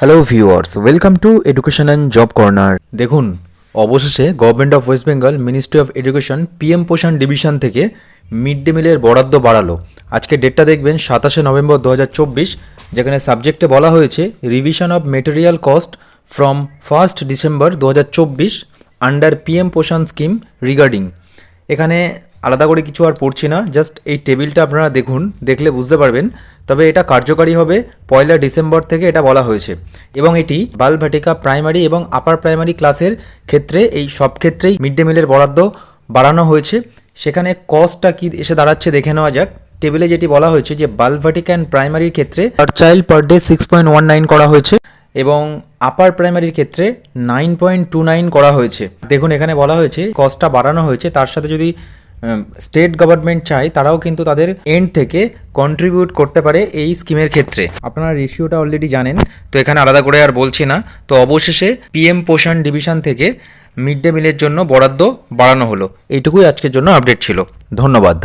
Hello viewers welcome to education and job corner দেখুন, অবশেষে government of West Bengal ministry of education PM Poshan division থেকে mid day মিলের বরাদ্দ বাড়ালো। আজকে ডেটটা দেখবেন, সাতাশে নভেম্বর দু হাজার চব্বিশ, যেখানে সাবজেক্টে বলা হয়েছে revision of material cost from first December দু হাজার চব্বিশ under PM Poshan scheme regarding এখানে আলাদা করে কিছু আর পড়ছি না। জাস্ট এই টেবিলটা আপনারা দেখুন, দেখলে বুঝতে পারবেন। তবে এটা কার্যকারী হবে, পয়লা ডিসেম্বর থেকে এটা বলা হয়েছে। এবং এটি বালভাটিকা প্রাইমারি এবং আপার প্রাইমারি ক্লাসের ক্ষেত্রে, এই সব ক্ষেত্রেই মিড ডে মিলের বরাদ্দ বাড়ানো হয়েছে। সেখানে কস্টটা কি এসে দাঁড়াচ্ছে দেখে নেওয়া যাক। টেবিলে যেটি বলা হয়েছে যে বালভাটিকা অ্যান্ড প্রাইমারির ক্ষেত্রে per child per day six point one nine করা হয়েছে এবং আপার প্রাইমারির ক্ষেত্রে নাইন পয়েন্ট টু নাইন করা হয়েছে। দেখুন এখানে বলা হয়েছে কস্টটা বাড়ানো হয়েছে। তার সাথে যদি স্টেট গভর্নমেন্ট চায়, তারাও কিন্তু তাদের এন্ড থেকে কন্ট্রিবিউট করতে পারে এই স্কিমের ক্ষেত্রে। আপনারা রেশিওটা অলরেডি জানেন, তো এখানে আলাদা করে আর বলছি না। তো অবশেষে পিএম পোষণ ডিভিশন থেকে মিড ডে মিলের জন্য বরাদ্দ বাড়ানো হলো। এইটুকুই আজকের জন্য আপডেট ছিল। ধন্যবাদ।